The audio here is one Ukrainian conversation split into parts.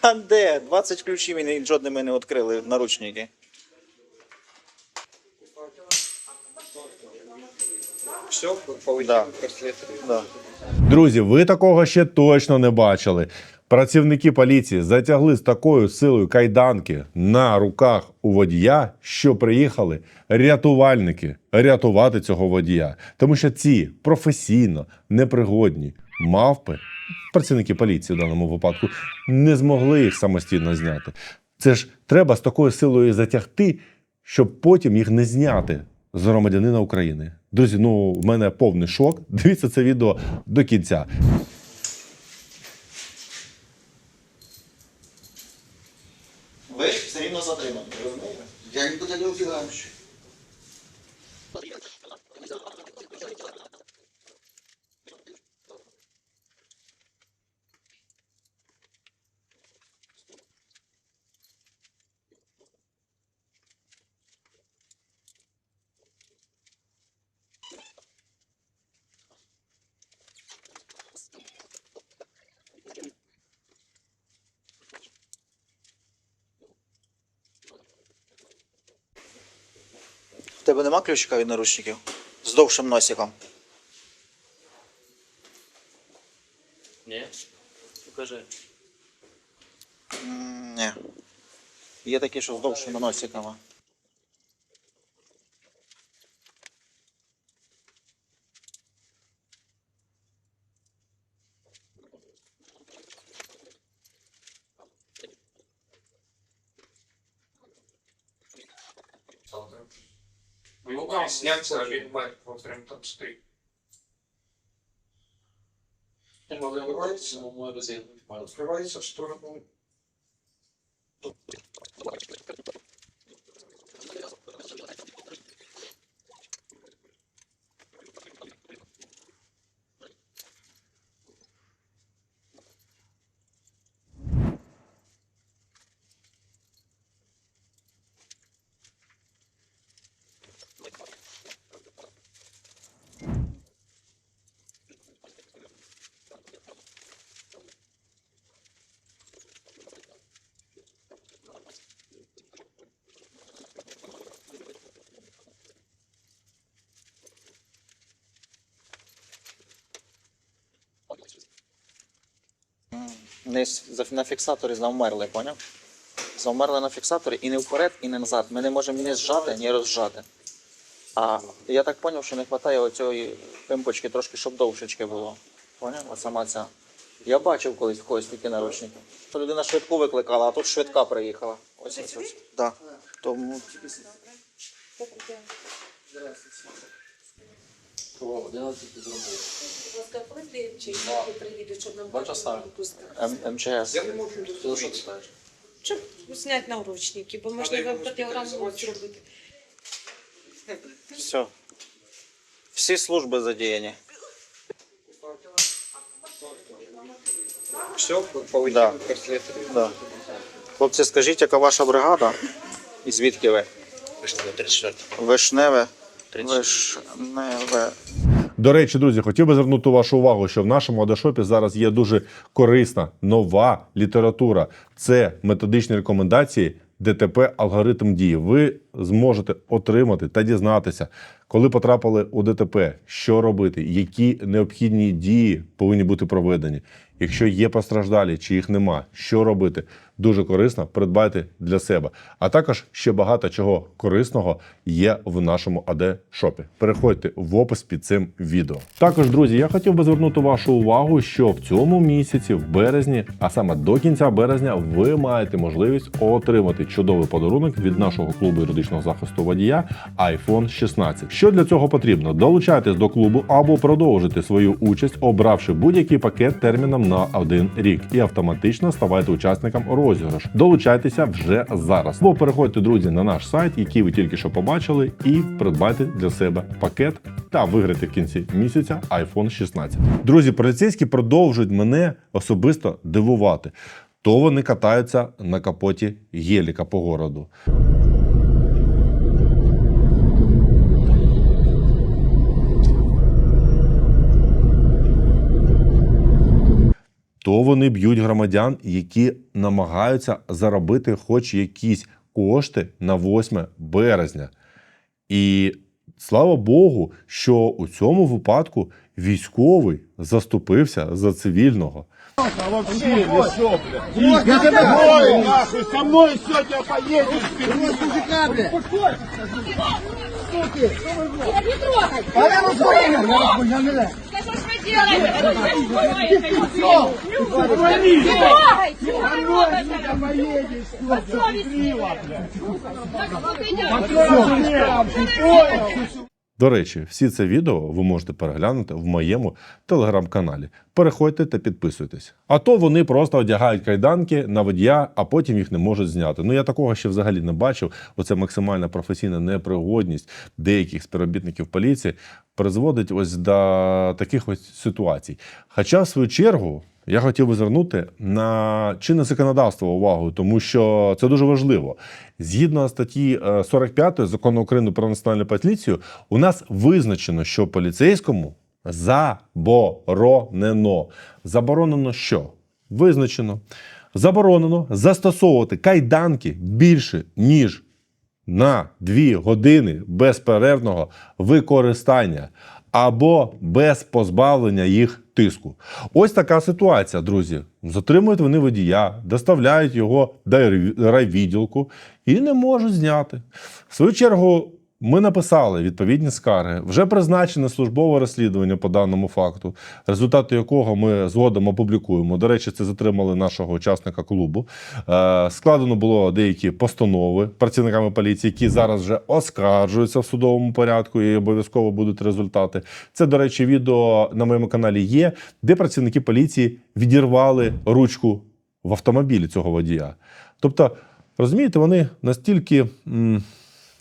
Та де? 20 ключів і жодними не відкрили наручники. Все. Да. Друзі, ви такого ще точно не бачили. Працівники поліції затягли з такою силою кайданки на руках у водія, що приїхали рятувальники рятувати цього водія. Тому що ці професійно непригодні мавпи, працівники поліції в даному випадку, не змогли їх самостійно зняти. Це ж треба з такою силою затягти, щоб потім їх не зняти з громадянина України. Друзі, ну в мене повний шок. Дивіться це відео до кінця. В тебе нема ключика від наручників? З довшим носиком. Ні. Покажи. М, Ні. Є такі, що з довшими носиками. Там сняться, видно, вот прям там стоит. Открывается, открывается в сторону. Не на фіксаторі завмерли, поняв? Завмерли на фіксаторі і не вперед, і не назад. Ми не можемо ні зжати, ні розжати. А я так зрозумів, що не вистачає оцієї пимпочки трошки, щоб довшечки було. Поняв? От сама ця. Я бачив колись в когось такі наручники. То людина швидку викликала, а тут швидка приїхала. Ось ось ось. Да. Тому Будь ласка, прийди, чи приїдуть, щоб нам пустити. М- МЧС. Я не можу до що ти знаєш? Щоб зняти наручники, бо можливо його кардіограму госпіталізувати. зробити. Все. Всі служби задіяні. Все, Да. Да. Хлопці, скажіть, яка ваша бригада? І звідки ви? 34. Вишневе. Вишневе. До речі, друзі, хотів би звернути вашу увагу, що в нашому адашопі зараз є дуже корисна нова література. Це методичні рекомендації ДТП алгоритм дії. Ви зможете отримати та дізнатися, коли потрапили у ДТП, що робити, які необхідні дії повинні бути проведені. Якщо є постраждалі, чи їх нема, що робити, дуже корисно придбайте для себе. А також ще багато чого корисного є в нашому АД шопі. Переходьте в опис під цим відео. Також, друзі, я хотів би звернути вашу увагу, що в цьому місяці, в березні, а саме до кінця березня, ви маєте можливість отримати чудовий подарунок від нашого клубу юридичного захисту водія iPhone 16. Що для цього потрібно? Долучайтесь до клубу або продовжити свою участь, обравши будь-який пакет терміном на один рік, і автоматично ставайте учасником розіграшу. Долучайтеся вже зараз. Або переходьте, друзі, на наш сайт, який ви тільки що побачили, і придбайте для себе пакет та виграти в кінці місяця iPhone 16. Друзі, поліцейські продовжують мене особисто дивувати. То вони катаються на капоті геліка по городу. То вони б'ють громадян, які намагаються заробити хоч якісь кошти на 8 березня. І слава Богу, що у цьому випадку військовий заступився за цивільного. Я делаете? Не трогайте! До речі, всі це відео ви можете переглянути в моєму телеграм-каналі. Переходьте та підписуйтесь. А то вони просто одягають кайданки на водія, а потім їх не можуть зняти. Ну я такого ще взагалі не бачив. Оце максимальна професійна непригодність деяких співробітників поліції призводить ось до таких ось ситуацій. Хоча, в свою чергу, я хотів би звернути на чинне законодавство увагу, тому що це дуже важливо. Згідно статті е, 45 закону України про національну поліцію, у нас визначено, що поліцейському заборонено. Заборонено що? Визначено. Заборонено застосовувати кайданки більше, ніж на 2 години безперервного використання або без позбавлення їх тиску. Ось така ситуація, друзі. Затримують вони водія, доставляють його до рай- райвідділку і не можуть зняти. В свою чергу. Ми написали відповідні скарги, вже призначене службове розслідування по даному факту, результати якого ми згодом опублікуємо. До речі, це затримали нашого учасника клубу. Е, складено було деякі постанови працівниками поліції, які зараз вже оскаржуються в судовому порядку і обов'язково будуть результати. Це, до речі, відео на моєму каналі є, де працівники поліції відірвали ручку в автомобілі цього водія. Тобто, розумієте, вони настільки.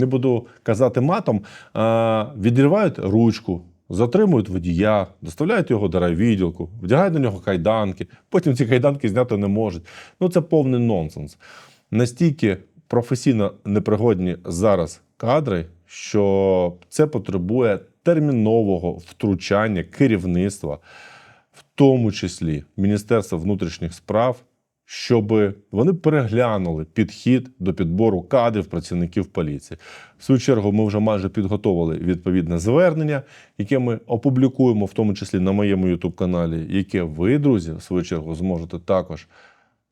Не буду казати матом, а, відривають ручку, затримують водія, доставляють його до райвідділку, вдягають на нього кайданки, потім ці кайданки зняти не можуть. Ну це повний нонсенс. Настільки професійно непригодні зараз кадри, що це потребує термінового втручання керівництва, в тому числі Міністерства внутрішніх справ, щоб вони переглянули підхід до підбору кадрів працівників поліції. В свою чергу, ми вже майже підготовили відповідне звернення, яке ми опублікуємо, в тому числі на моєму youtube каналі, яке ви, друзі, в свою чергу, зможете також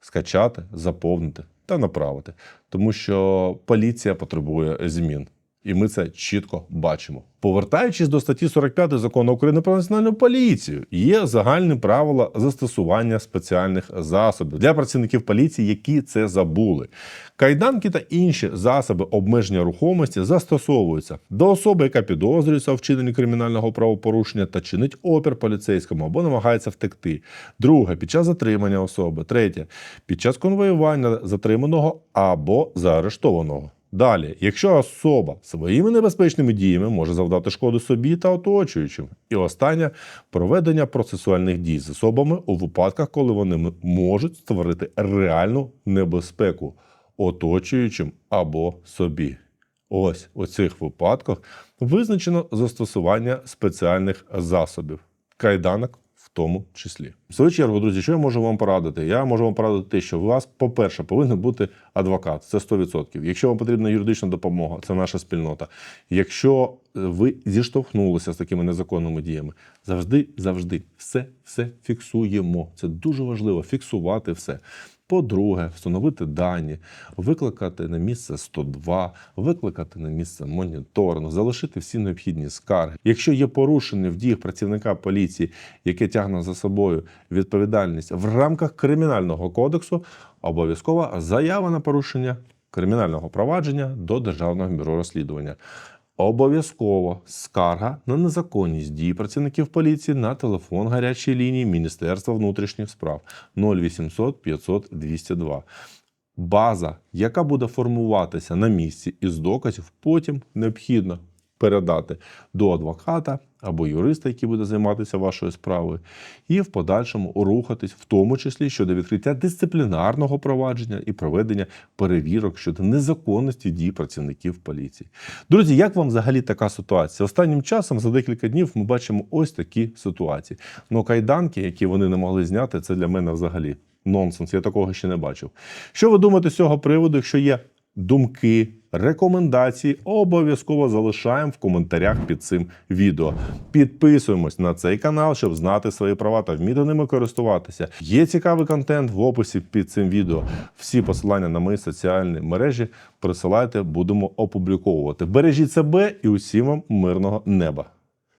скачати, заповнити та направити. Тому що поліція потребує змін. І ми це чітко бачимо. Повертаючись до статті 45 закону України про національну поліцію, є загальні правила застосування спеціальних засобів для працівників поліції, які це забули. Кайданки та інші засоби обмеження рухомості застосовуються до особи, яка підозрюється у вчиненні кримінального правопорушення та чинить опір поліцейському або намагається втекти. Друге під час затримання особи. Третє під час конвоювання затриманого або заарештованого. Далі, якщо особа своїми небезпечними діями може завдати шкоду собі та оточуючим. І останнє проведення процесуальних дій з особами у випадках, коли вони можуть створити реальну небезпеку оточуючим або собі. Ось у цих випадках визначено застосування спеціальних засобів, кайданок в тому числі. В свою чергу, друзі, що я можу вам порадити? Я можу вам порадити те, що у вас, по-перше, повинен бути адвокат. Це 100%. Якщо вам потрібна юридична допомога, це наша спільнота. Якщо е, ви зіштовхнулися з такими незаконними діями, завжди, завжди все, все фіксуємо. Це дуже важливо фіксувати все. По-друге, встановити дані, викликати на місце 102, викликати на місце моніторинг, залишити всі необхідні скарги. Якщо є порушення в діях працівника поліції, яке тягне за собою відповідальність в рамках кримінального кодексу, обов'язкова заява на порушення кримінального провадження до Державного бюро розслідування. Обов'язково скарга на незаконність дій працівників поліції на телефон гарячої лінії Міністерства внутрішніх справ 0800 500 202. База, яка буде формуватися на місці із доказів, потім необхідно передати до адвоката, або юриста, який буде займатися вашою справою, і в подальшому рухатись, в тому числі щодо відкриття дисциплінарного провадження і проведення перевірок щодо незаконності дій працівників поліції. Друзі, як вам взагалі така ситуація? Останнім часом за декілька днів ми бачимо ось такі ситуації. Ну, кайданки, які вони не могли зняти, це для мене взагалі нонсенс. Я такого ще не бачив. Що ви думаєте з цього приводу? Якщо є думки, рекомендації, обов'язково залишаємо в коментарях під цим відео. Підписуємось на цей канал, щоб знати свої права та вміти ними користуватися. Є цікавий контент в описі під цим відео. Всі посилання на мої соціальні мережі присилайте, будемо опубліковувати. Бережіть себе і усім вам мирного неба.